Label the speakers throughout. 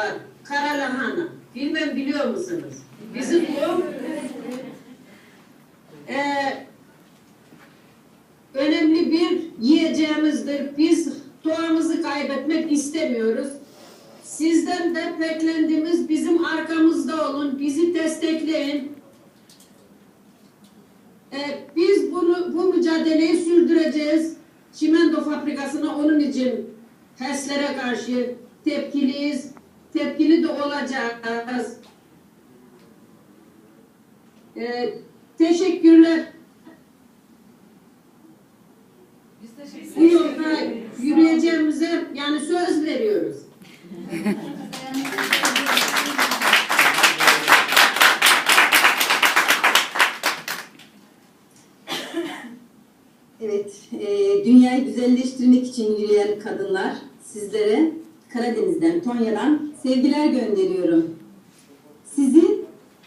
Speaker 1: var. Kara lahana. Bilmem biliyor musunuz? Bizim bu eee, önemli bir yiyeceğimizdir. Biz doğamızı kaybetmek istemiyoruz. Sizden de beklendiğimiz bizim arkamızda olun, bizi destekleyin. Ee, biz bunu bu mücadeleyi sürdüreceğiz. Çimento fabrikasına onun için HES'lere karşı tepkiliyiz. Tepkili de olacağız. Ee, teşekkürler. Bu yolda yürüyeceğimize yani söz veriyoruz.
Speaker 2: Evet, e, dünyayı güzelleştirmek için yürüyen kadınlar sizlere Karadeniz'den, Tonya'dan sevgiler gönderiyorum. Sizi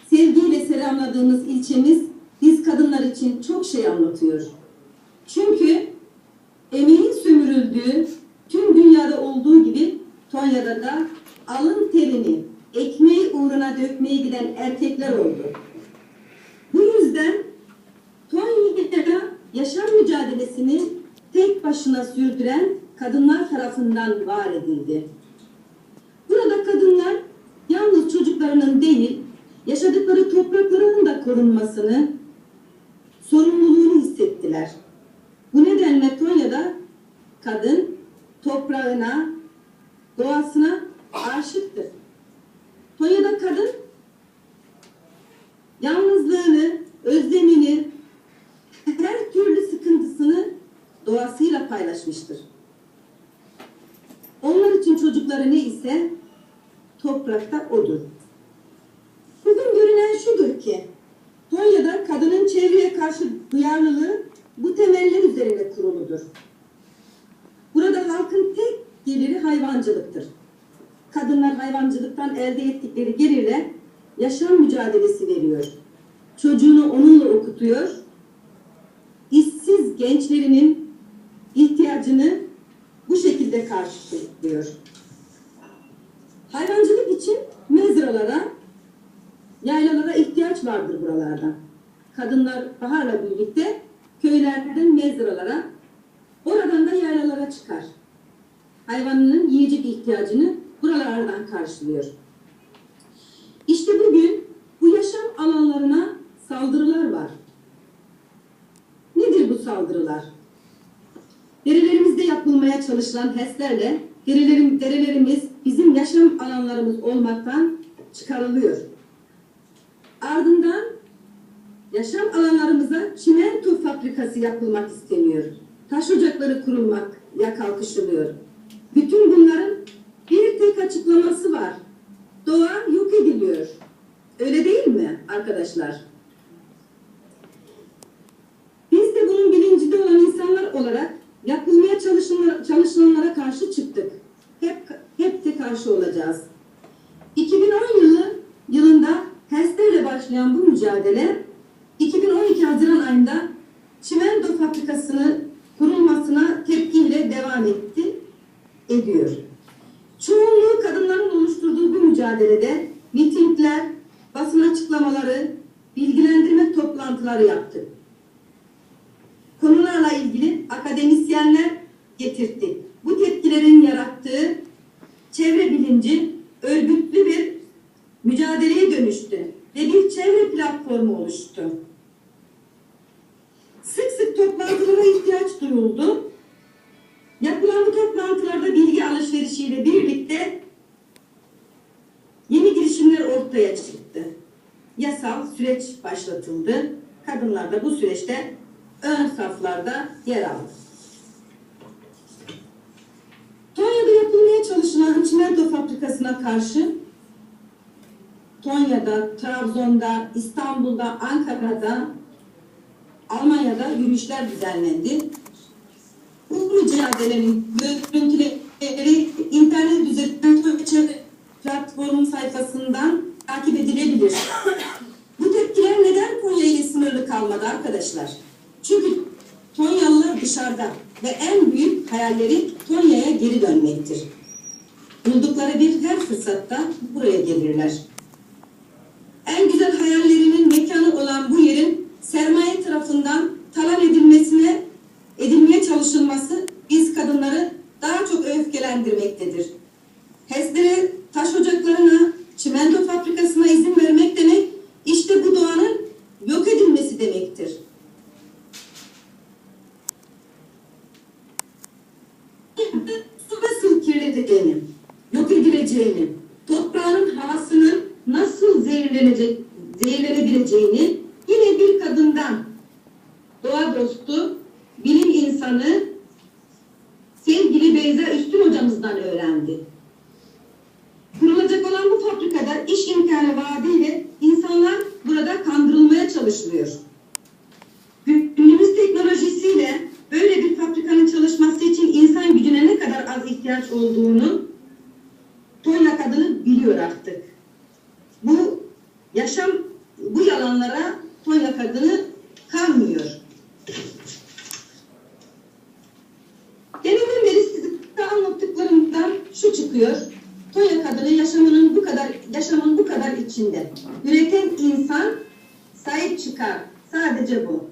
Speaker 2: sevgiyle selamladığımız ilçemiz biz kadınlar için çok şey anlatıyor. Çünkü emeğin sömürüldüğü tüm dünyada olduğu gibi Tonya'da da alın terini ekmeği uğruna dökmeye giden erkekler oldu. Bu yüzden Tonya'da yaşam mücadelesini tek başına sürdüren kadınlar tarafından var edildi. Burada kadınlar yalnız çocuklarının değil, yaşadıkları topraklarının da korunmasını, sorumluluğunu hissettiler. Bu nedenle Tonya'da kadın toprağına, doğasına aşıktır. Tonya'da kadın yalnızlığını, özlemini, her türlü sıkıntısını doğasıyla paylaşmıştır. İçin çocukları ne ise toprakta odur. Bugün görünen şudur ki Tonya'da kadının çevreye karşı duyarlılığı bu temeller üzerine kuruludur. Burada halkın tek geliri hayvancılıktır. Kadınlar hayvancılıktan elde ettikleri gelirle yaşam mücadelesi veriyor. Çocuğunu onunla okutuyor. İşsiz gençlerinin ihtiyacını bu şekilde karşılıyor. Hayvancılık için mezralara, yaylalara ihtiyaç vardır buralarda. Kadınlar baharla birlikte köylerden mezralara, oradan da yaylalara çıkar. Hayvanının yiyecek ihtiyacını buralardan karşılıyor. İşte bugün bu yaşam alanlarına saldırılar var. Nedir bu saldırılar? Derelerimizde yapılmaya çalışılan HES'lerle derelerim, derelerimiz bizim yaşam alanlarımız olmaktan çıkarılıyor. Ardından yaşam alanlarımıza çimento fabrikası yapılmak isteniyor. Taş ocakları kurulmak ya kalkışılıyor. Bütün bunların bir tek açıklaması var. Doğa yok ediliyor. Öyle değil mi arkadaşlar? Biz de bunun bilincinde olan insanlar olarak yapılmaya çalışılan- çalışılanlara karşı çıktık. Hep, hep de karşı olacağız. 2010 yılı yılında HES'lerle başlayan bu mücadele 2012 Haziran ayında çimento fabrikasını kurulmasına tepkiyle devam etti, ediyor. Çoğunluğu kadınların oluşturduğu bu mücadelede mitingler, basın açıklamaları, bilgilendirme toplantıları yaptık. Konularla ilgili akademisyenler duyuldu. Yapılan bu toplantılarda bilgi alışverişiyle birlikte yeni girişimler ortaya çıktı. Yasal süreç başlatıldı. Kadınlar da bu süreçte ön saflarda yer aldı. Tonya'da yapılmaya çalışılan çimento fabrikasına karşı Tonya'da, Trabzon'da, İstanbul'da, Ankara'da, Almanya'da yürüyüşler düzenlendi. Bu mücadelenin görüntüleri internet üzerinden platformun sayfasından takip edilebilir. Bu tepkiler neden Konya ile sınırlı kalmadı arkadaşlar? Çünkü Tonyalılar dışarıda ve en büyük hayalleri Tonya'ya geri dönmektir. buldukları bir her fırsatta buraya gelirler. Nasıl kirleteceğini, yok edileceğini, toprağın havasının nasıl zehirlenecek, zehirlenebileceğini yine bir kadından doğa dostu, bilim insanı sevgili Beyza Üstün hocamızdan öğrendi. Kurulacak olan bu fabrikada iş imkanı vaadiyle insanlar burada kandırılmaya çalışılıyor. Günümüz teknolojisiyle böyle bir fabrikanın çalışması için insan gücüne ne kadar az ihtiyaç olduğunu Tonya kadını biliyor artık. Bu yaşam, bu yalanlara Tonya kadını kanmıyor. Deminden beri size anlattıklarımdan şu çıkıyor. Tonya kadını yaşamının bu kadar yaşamın bu kadar içinde. Üreten insan sahip çıkar. Sadece bu.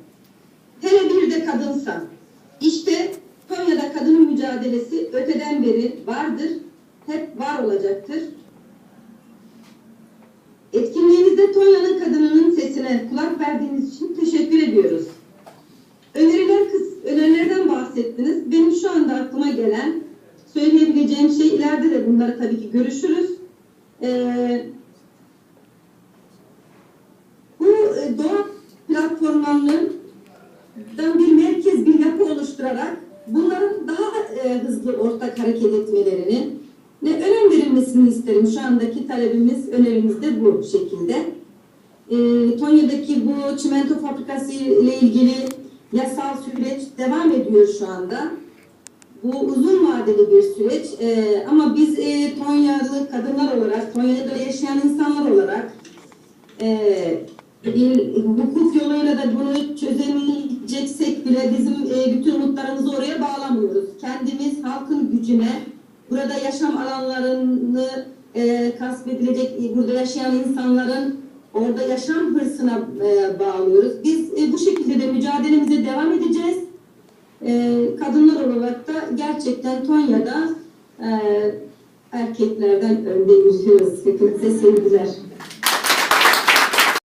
Speaker 2: Hele bir de kadınsa. İşte Tonya'da kadının mücadelesi öteden beri vardır. Hep var olacaktır. Etkinliğimizde Tonya'nın kadınının sesine kulak verdiğiniz için teşekkür ediyoruz. Öneriler kız, önerilerden bahsettiniz. Benim şu anda aklıma gelen söyleyebileceğim şey ileride de bunları tabii ki görüşürüz. Ee, bu e, doğa platformlarının bir merkez bir yapı oluşturarak bunların e, hızlı ortak hareket etmelerini ve önem verilmesini isterim. Şu andaki talebimiz, önerimiz de bu şekilde. E, Tonya'daki bu çimento fabrikası ile ilgili yasal süreç devam ediyor şu anda. Bu uzun vadeli bir süreç E, ama biz e, Tonyalı kadınlar olarak, Tonya'da yaşayan insanlar olarak e, bir hukuk yoluyla da bunu çözemeyeceksek bile bizim e, bütün umutlarımızı oraya bağlamıyoruz. Kendimiz halkın gücüne, burada yaşam alanlarını e, kasbedilecek, e, burada yaşayan insanların orada yaşam hırsına e, bağlıyoruz. Biz e, bu şekilde de mücadelemize devam edeceğiz. E, kadınlar olarak da gerçekten Tonya'da e, erkeklerden önde yürüyoruz. Hepinize sevgiler.